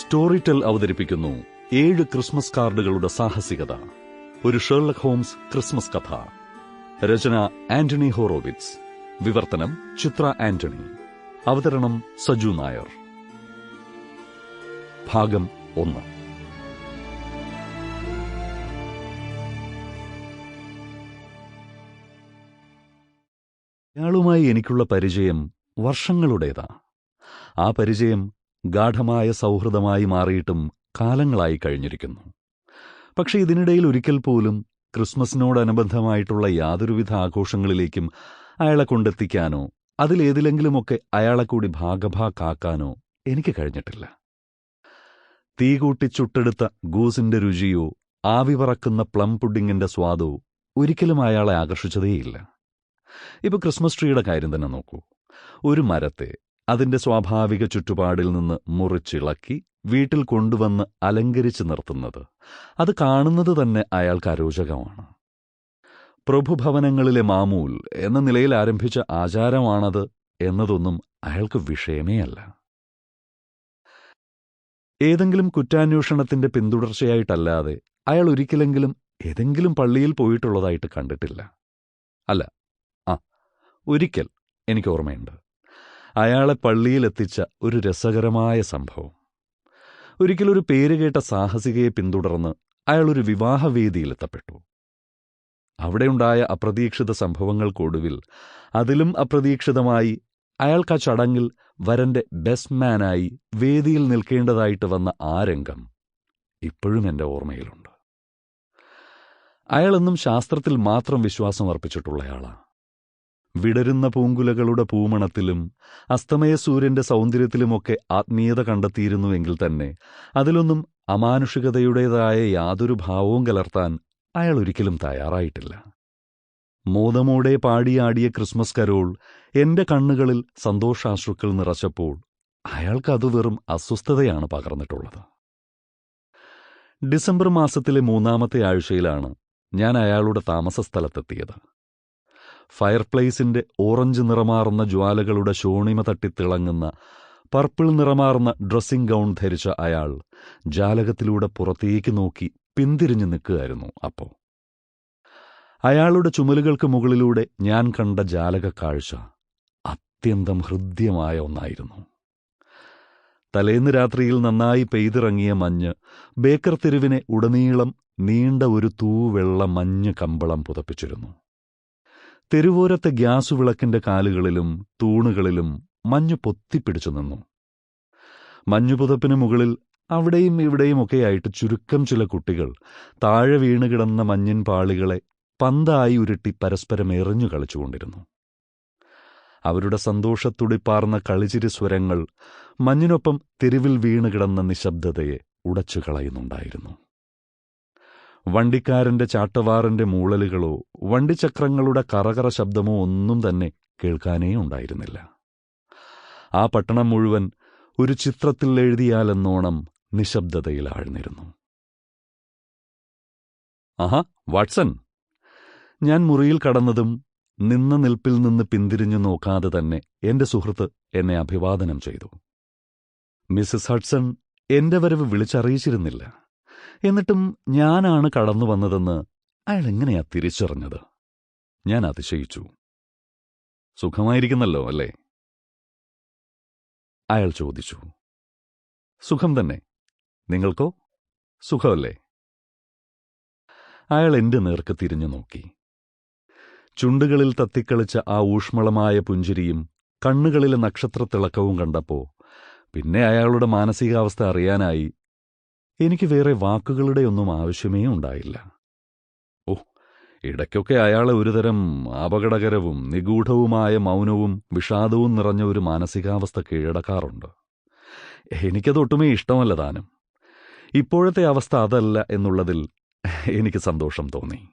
സ്റ്റോറിറ്റെൽ അവതരിപ്പിക്കുന്നു ഏഴ് ക്രിസ്മസ് കാർഡുകളുടെ സാഹസികത. ഒരു ഷെർലക് ഹോംസ് ക്രിസ്മസ് കഥ. രചന ആന്റണി ഹോറോവിറ്റ്സ്. വിവർത്തനം ചിത്ര ആന്റണി. അവതരണം സജു നായർ. ഭാഗം ഒന്ന്. അയാളുമായി എനിക്കുള്ള പരിചയം വർഷങ്ങളുടേതാ. ആ പരിചയം ഗാഠമായ സൗഹൃദമായി മാറിയിട്ടും കാലങ്ങളായി കഴിഞ്ഞിരിക്കുന്നു. പക്ഷേ ഇതിനിടയിൽ ഒരിക്കൽ പോലും ക്രിസ്മസിനോടനുബന്ധമായിട്ടുള്ള യാതൊരുവിധ ആഘോഷങ്ങളിലേക്കും അയാളെ കൊണ്ടെത്തിക്കാനോ അതിലേതിലെങ്കിലുമൊക്കെ അയാളെ കൂടി ഭാഗഭാക്കാക്കാനോ എനിക്ക് കഴിഞ്ഞിട്ടില്ല. തീ കൂട്ടി ചുട്ടെടുത്ത ഗൂസിന്റെ രുചിയോ ആവി പറക്കുന്ന പ്ലം പുഡിങ്ങിന്റെ സ്വാദോ ഒരിക്കലും അയാളെ ആകർഷിച്ചതേയില്ല. ഇപ്പൊ ക്രിസ്മസ് ട്രീയുടെ കാര്യം തന്നെ നോക്കൂ. ഒരു മരത്തെ അതിന്റെ സ്വാഭാവിക ചുറ്റുപാടിൽ നിന്ന് മുറിച്ചിളക്കി വീട്ടിൽ കൊണ്ടുവന്ന് അലങ്കരിച്ചു നിർത്തുന്നത്. അത് കാണുന്നത് തന്നെ അയാൾക്ക് അരോചകമാണ് പ്രഭുഭവനങ്ങളിലെ മാമൂൽ എന്ന നിലയിൽ ആരംഭിച്ച ആചാരമാണത് എന്നതൊന്നും അയാൾക്ക് വിഷയമേ അല്ല ഏതെങ്കിലും കുറ്റാന്വേഷണത്തിന്റെ പിന്തുടർച്ചയായിട്ടല്ലാതെ അയാൾ ഒരിക്കലെങ്കിലും ഏതെങ്കിലും പള്ളിയിൽ പോയിട്ടുള്ളതായിട്ട് കണ്ടിട്ടില്ല. അല്ല ആ ഒരിക്കൽ എനിക്ക് ഓർമ്മയുണ്ട്. അയാളെ പള്ളിയിലെത്തിച്ച ഒരു രസകരമായ സംഭവം. ഒരിക്കലൊരു പേരുകേട്ട സാഹസികയെ പിന്തുടർന്ന് അയാൾ ഒരു വിവാഹവേദിയിലെത്തപ്പെട്ടു. അവിടെയുണ്ടായ അപ്രതീക്ഷിത സംഭവങ്ങൾക്കൊടുവിൽ അതിലും അപ്രതീക്ഷിതമായി അയാൾക്ക് ആ ചടങ്ങിൽ വരന്റെ ബെസ്റ്റ് മാനായി വേദിയിൽ നിൽക്കേണ്ടതായിട്ട് വന്ന ആ രംഗം ഇപ്പോഴും എന്റെ ഓർമ്മയിലുണ്ട്. അയാളെന്നും ശാസ്ത്രത്തിൽ മാത്രം വിശ്വാസം അർപ്പിച്ചിട്ടുള്ളയാളാണ് വിടരുന്ന പൂങ്കുലകളുടെ പൂമണത്തിലും അസ്തമയ സൂര്യന്റെ സൗന്ദര്യത്തിലുമൊക്കെ ആത്മീയത കണ്ടെത്തിയിരുന്നുവെങ്കിൽ തന്നെ അതിലൊന്നും അമാനുഷികതയുടേതായ യാതൊരു ഭാവവും കലർത്താൻ അയാൾ ഒരിക്കലും തയ്യാറായിട്ടില്ല. മോദമോടെ പാടിയാടിയ ക്രിസ്മസ് കരോൾ എന്റെ കണ്ണുകളിൽ സന്തോഷാശ്രുക്കൾ നിറച്ചപ്പോൾ അയാൾക്കത് വെറും അസ്വസ്ഥതയാണ് പകർന്നിട്ടുള്ളത്. ഡിസംബർ മാസത്തിലെ മൂന്നാമത്തെ ആഴ്ചയിലാണ് ഞാൻ അയാളുടെ താമസസ്ഥലത്തെത്തിയത്. ഫയർപ്ലേസിന്റെ ഓറഞ്ച് നിറമാർന്ന ജ്വാലകളുടെ ശോണിമ തട്ടിത്തിളങ്ങുന്ന പർപ്പിൾ നിറമാർന്ന ഡ്രസ്സിംഗ് ഗൗൺ ധരിച്ച അയാൾ ജാലകത്തിലൂടെ പുറത്തേക്ക് നോക്കി പിന്തിരിഞ്ഞു നിൽക്കുകയായിരുന്നു അപ്പോ അയാളുടെ ചുമലുകൾക്ക് മുകളിലൂടെ ഞാൻ കണ്ട ജാലക കാഴ്ച അത്യന്തം ഹൃദ്യമായ ഒന്നായിരുന്നു. തലേന്ന് രാത്രിയിൽ നന്നായി പെയ്തിറങ്ങിയ മഞ്ഞ് ബേക്കർ തെരുവിനെ ഉടനീളം നീണ്ട ഒരു തൂവെള്ള മഞ്ഞ് കമ്പളം പുതപ്പിച്ചിരുന്നു. തെരുവോരത്തെ ഗ്യാസ് വിളക്കിന്റെ കാലുകളിലും തൂണുകളിലും മഞ്ഞു പൊത്തിപ്പിടിച്ചു നിന്നു. മഞ്ഞുപുതപ്പിന് മുകളിൽ അവിടെയും ഇവിടെയുമൊക്കെയായിട്ട് ചുരുക്കം ചില കുട്ടികൾ താഴെ വീണുകിടന്ന മഞ്ഞിൻ പാളികളെ പന്തായി ഉരുട്ടി പരസ്പരം എറിഞ്ഞു കളിച്ചുകൊണ്ടിരുന്നു. അവരുടെ സന്തോഷത്തുടിപ്പാർന്ന കളിചിരി സ്വരങ്ങൾ മഞ്ഞിനൊപ്പം തെരുവിൽ വീണുകിടന്ന നിശബ്ദതയെ ഉടച്ചു കളയുന്നുണ്ടായിരുന്നു. വണ്ടിക്കാരന്റെ ചാട്ടവാറിന്റെ മൂളലുകളോ വണ്ടിച്ചക്രങ്ങളുടെ കറകറ ശബ്ദമോ ഒന്നും തന്നെ കേൾക്കാനേ ഉണ്ടായിരുന്നില്ല. ആ പട്ടണം മുഴുവൻ ഒരു ചിത്രത്തിൽ എഴുതിയാലെന്നോണം നിശബ്ദതയിൽ ആഴ്ന്നിരുന്നു. ആഹാ വാട്സൺ! ഞാൻ മുറിയിൽ കടന്നതും നിന്ന നിൽപ്പിൽ നിന്ന് പിന്തിരിഞ്ഞു നോക്കാതെ തന്നെ എന്റെ സുഹൃത്ത് എന്നെ അഭിവാദനം ചെയ്തു. മിസ്സസ് ഹഡ്സൺ എന്റെ വരവ് വിളിച്ചറിയിച്ചിരുന്നില്ല. എന്നിട്ടും ഞാനാണ് കടന്നു വന്നതെന്ന് അയാൾ എങ്ങനെയാ തിരിച്ചറിഞ്ഞത്? ഞാൻ അതിശയിച്ചു. സുഖമായിരിക്കുന്നല്ലോ അല്ലേ? അയാൾ ചോദിച്ചു. സുഖം തന്നെ. നിങ്ങൾക്കോ? സുഖമല്ലേ? അയാൾ എന്റെ നേർക്ക് തിരിഞ്ഞു നോക്കി. ചുണ്ടുകളിൽ തത്തിക്കളിച്ച ആ ഊഷ്മളമായ പുഞ്ചിരിയും കണ്ണുകളിലെ നക്ഷത്രത്തിളക്കവും കണ്ടപ്പോ പിന്നെ അയാളുടെ മാനസികാവസ്ഥ അറിയാനായി എനിക്ക് വേറെ വാക്കുകളുടെ ഒന്നും ആവശ്യമേ ഉണ്ടായില്ല. ഓ ഇടയ്ക്കൊക്കെ അയാളെ ഒരുതരം അപകടകരവും നിഗൂഢവുമായ മൗനവും വിഷാദവും നിറഞ്ഞ ഒരു മാനസികാവസ്ഥ കീഴടക്കാറുണ്ട്. എനിക്കതൊട്ടുമേ ഇഷ്ടമല്ല താനും. ഇപ്പോഴത്തെ അവസ്ഥ അതല്ല എന്നുള്ളതിൽ എനിക്ക് സന്തോഷം തോന്നി?